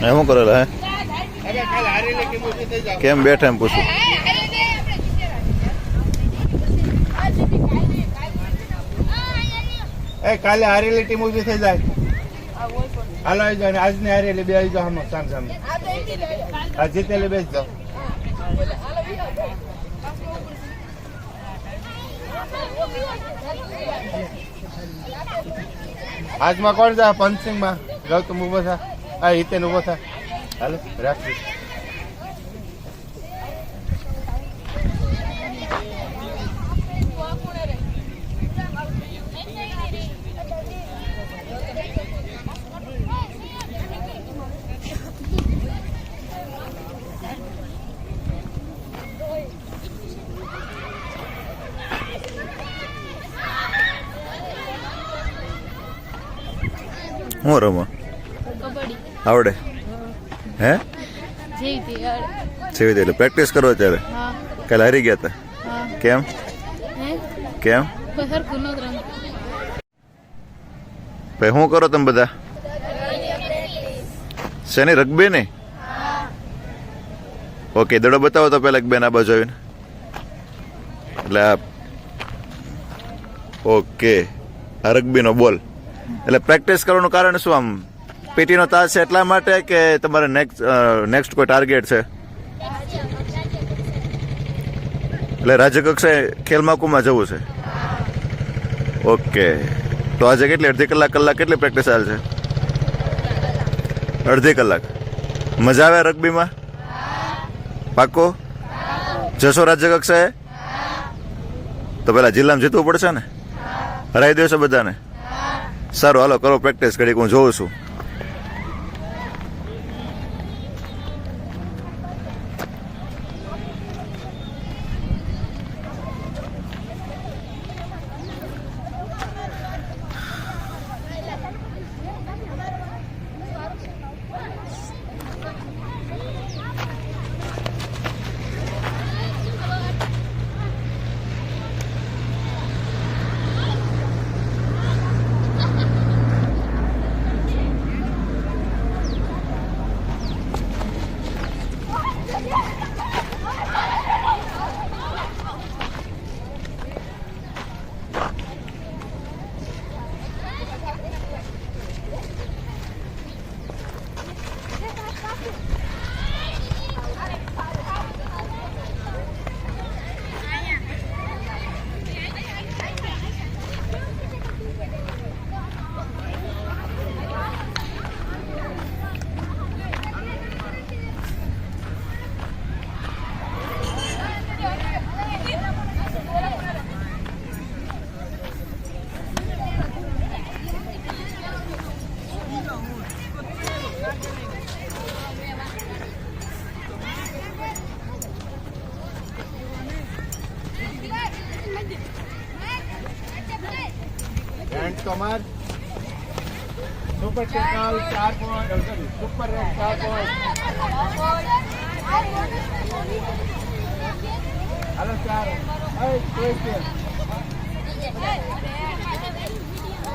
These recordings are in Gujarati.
એ શું કરેલા હે? અરે કાલે હારેલી ટીમ ઊભી થઈ જાવ કેમ બેઠા એમ પૂછું? એ, કાલે હારેલી ટીમ ઊભી થઈ જાય. હાલો, આવી જાવ આજની હારેલી, બે આવી જાવ આમાં, સામ સામે. આ જીતેલી બેસી જાવ આજમાં કોણ જા? પંચિંગમાં. ગૌતમ ઊભો થા. આ હિતેન ઉભો થા હાલો રાખી હું રમો કબડ્ડી આવડે? હે? જેવી યાર પ્રેક્ટિસ કરો ત્યારે કાલે હારી ગયા હતા કેમ? કેમ? ભાઈ, શું કરો તમે બધા? શેની રગબી ને ઓકે, દડો બતાવો તો પેલા બેન આ બાજુ આવીને. એટલે આ ઓકે. આ રગ્બીનો બોલ. એટલે પ્રેક્ટિસ કરવાનું કારણ શું આમ? પીટીનો તાસ છે એટલા માટે કે તમારે નેક્સ્ટ નેક્સ્ટ કોઈ ટાર્ગેટ છે? એટલે રાજ્યકક્ષાએ ખેલ મહાકુંભમાં જવું છે? ઓકે. તો આજે કેટલી, અડધી કલાક કલાક કેટલી પ્રેક્ટિસ હાલ છે? અડધી કલાક. મજા આવે રગ્બીમાં? પાકો જશો રાજ્યકક્ષાએ? તો પેલા જિલ્લામાં જીતવું પડશે ને? હરાઈ દેશો બધાને? સારું, હાલો, કરો પ્રેક્ટિસ કરી હું જોઉં છું. કમાર સુપર ટેકલ ચાર પોઈન્ટ સુપર રેન્ટ ચાર પોઈન્ટ હાલો ચાર એ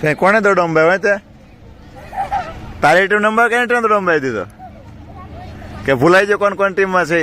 તે કોને દડો અંબાવ્યો તે તારી ટીમ નંબર કઈ ટીમ દડો અંબાવી દીધો કે ભૂલાઈ જાય કોણ કોણ ટીમમાં છે?